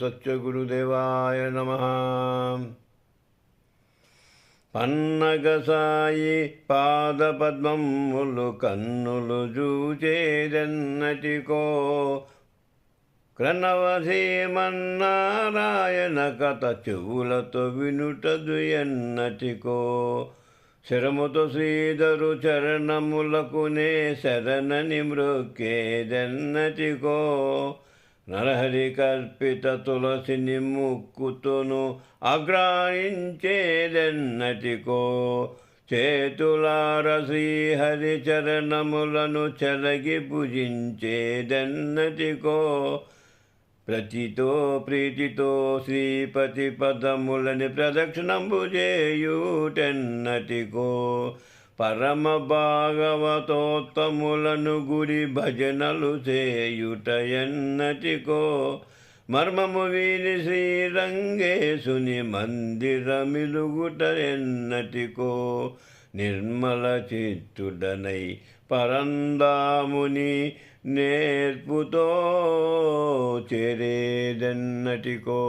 సత్యగురుదేవాయ నమ. పన్నగసాయి పాదపద్మములు కన్నులు చూచేదన్నటికో క్రణవధీమన్నారాయణ కథ చెవులతో వినుటదు ఎన్నటికో. శరముతో శ్రీధరు చరణములకునే శరణని మృక్కేదెన్నటికో నరహరి కల్పిత తులసిని ముక్కుతును అగ్రాయించేదెన్నటికో చేతులార శ్రీహరి చరణములను చెలగి భుజించేదెన్నటికో ప్రతితో ప్రీతితో శ్రీపతి పదములని ప్రదక్షిణంబు చేయుటెన్నటికో పరమ భాగవతోత్తములను గుడి భజనలు చేయుట ఎన్నటికో మర్మము వీని శ్రీరంగేశుని మందిరమిలుగుట ఎన్నటికో నిర్మల చిత్తుడనై పరందాముని నేర్పుతో చేరేదన్నటికో.